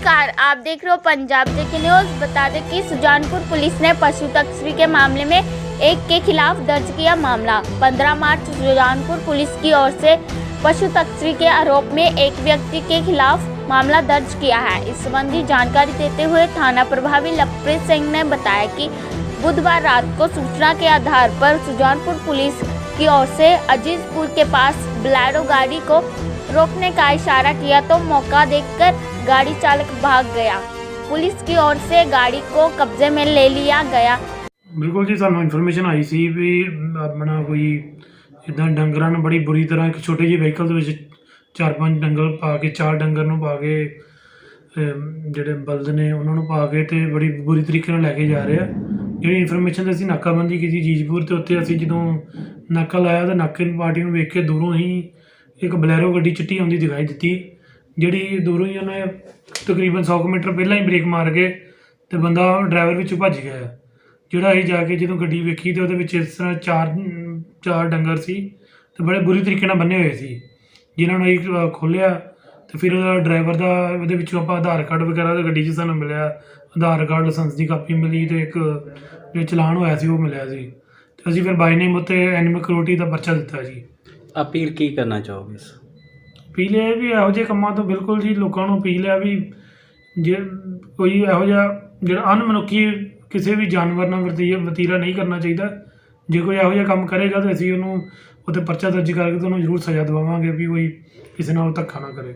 नमस्कार, आप देख रहे हो पंजाब के न्यूज़। बता दें कि सुजानपुर पुलिस ने पशु तस्करी के मामले में एक के खिलाफ दर्ज किया मामला। 15 मार्च सुजानपुर पुलिस की ओर से पशु तस्करी के आरोप में एक व्यक्ति के खिलाफ मामला दर्ज किया है। इस संबंधी जानकारी देते हुए थाना प्रभारी लवप्रीत सिंह ने बताया कि बुधवार रात को सूचना के आधार पर सुजानपुर पुलिस की ओर से अजीजपुर के पास ब्लैरो गाड़ी को रोकने का इशारा किया तो मौका देखकर गाड़ी चालक भाग गया पुलिस की ओर से गाड़ी को कब्जे में ले लिया गया ਬਿਲਕੁਲ ਜੀ ਸਾਨੂੰ ਇਨਫੋਰਮੇਸ਼ਨ ਆਈ ਸੀ ਵੀ ਆਪਣਾ ਕੋਈ ਇਦਾਂ ਡੰਗਰਾਂ ਨੂੰ ਬੜੀ ਬੁਰੀ ਤਰ੍ਹਾਂ ਇੱਕ ਛੋਟੇ ਜਿਹੇ ਵਹੀਕਲ ਦੇ ਵਿੱਚ ਚਾਰ ਪੰਜ ਡੰਗਰ ਪਾ ਕੇ ਚਾਰ ਡੰਗਰ ਨੂੰ ਪਾ ਕੇ ਅਮ, ਜਿਹੜੇ ਬਲਦ ਨੇ ਉਹਨਾਂ ਨੂੰ ਪਾ ਕੇ ਤੇ ਬੜੀ ਬੁਰੀ ਤਰੀਕੇ ਨਾਲ ਲੈ ਕੇ ਜਾ ਰਹੇ ਆ ਜਿਹੜੀ ਇਨਫੋਰਮੇਸ਼ਨ ਤੇ ਅਸੀਂ ਨਾਕਾਬੰਦੀ ਕੀਤੀ ਜੀਜਪੁਰ ਤੇ ਉੱਤੇ ਅਸੀਂ ਜਦੋਂ ਨਾਕਾ ਲਾਇਆ ਤਾਂ ਨਾਕੇ ਦੀ ਪਾਰਟੀ ਨੂੰ ਵੇਖ ਕੇ ਦੂਰੋਂ ਹੀ ਇੱਕ ਬਲੈਰੋ ਗੱਡੀ ਚਿੱਟੀ ਆਉਂਦੀ ਦਿਖਾਈ ਦਿੱਤੀ ਜਿਹੜੀ ਦੂਰੋਂ ਹੀ ਉਹਨੇ ਤਕਰੀਬਨ 100 ਕੁ ਮੀਟਰ ਪਹਿਲਾਂ ਹੀ ਬ੍ਰੇਕ ਮਾਰ ਕੇ ਤੇ ਬੰਦਾ ਡਰਾਈਵਰ ਵਿੱਚੋਂ ਭੱਜ ਗਿਆ ਜਿਹੜਾ ਅਸੀਂ ਜਾ ਕੇ ਜਦੋਂ ਗੱਡੀ ਵੇਖੀ ਤੇ ਉਹਦੇ ਵਿੱਚ ਇਸ ਤਰ੍ਹਾਂ ਚਾਰ ਚਾਰ ਡੰਗਰ ਸੀ ਤੇ ਬੜੇ ਬੁਰੀ ਤਰੀਕੇ ਨਾਲ ਬੰਨੇ ਹੋਏ ਸੀ। ਜਿਨ੍ਹਾਂ ਨੂੰ ਅਸੀਂ ਖੋਲਿਆ ਤੇ ਫਿਰ ਉਹਦਾ ਡਰਾਈਵਰ ਦਾ ਉਹਦੇ ਵਿੱਚੋਂ ਆਪਾਂ ਆਧਾਰ ਕਾਰਡ ਵਗੈਰਾ ਤੇ ਗੱਡੀ 'ਚ ਸਾਨੂੰ ਮਿਲਿਆ। ਆਧਾਰ ਕਾਰਡ, ਲਾਇਸੈਂਸ ਦੀ ਕਾਪੀ ਮਿਲੀ ਤੇ ਇੱਕ ਜੋ ਚਲਾਨ ਹੋਇਆ ਸੀ ਉਹ ਮਿਲਿਆ ਸੀ। ਤੇ ਅਸੀਂ ਫਿਰ ਬਾਈ ਨੇਮ ਉੱਤੇ ਐਨੀਮਲ ਕਰੋਟੀ ਦਾ ਪਰਚਾ ਦਿੱਤਾ ਜੀ। ਅਪੀਲ ਕੀ ਕਰਨਾ ਚਾਹੋਗੇ ਅਪੀਲ ਇਹ ਹੈ ਵੀ ਇਹੋ ਜਿਹੇ ਕੰਮਾਂ ਤੋਂ ਬਿਲਕੁਲ ਜੀ ਲੋਕਾਂ ਨੂੰ ਅਪੀਲ ਹੈ ਵੀ ਜੇ ਕੋਈ ਇਹੋ ਜਿਹਾ ਜਿਹੜਾ ਅਨਮਨੁੱਖੀ ਕਿਸੇ ਵੀ ਜਾਨਵਰ ਨਾਲ ਵਰਤੀਆ ਵਤੀਰਾ ਨਹੀਂ ਕਰਨਾ ਚਾਹੀਦਾ, ਜੇ ਕੋਈ ਇਹੋ ਜਿਹਾ ਕੰਮ ਕਰੇਗਾ ਤਾਂ ਅਸੀਂ ਉਹਨੂੰ ਉੱਤੇ ਪਰਚਾ ਦਰਜ ਕਰਕੇ ਤੁਹਾਨੂੰ ਜ਼ਰੂਰ ਸਜ਼ਾ ਦਿਵਾਵਾਂਗੇ ਵੀ ਕੋਈ ਕਿਸੇ ਨਾਲ ਧੱਕਾ ਨਾ ਕਰੇ।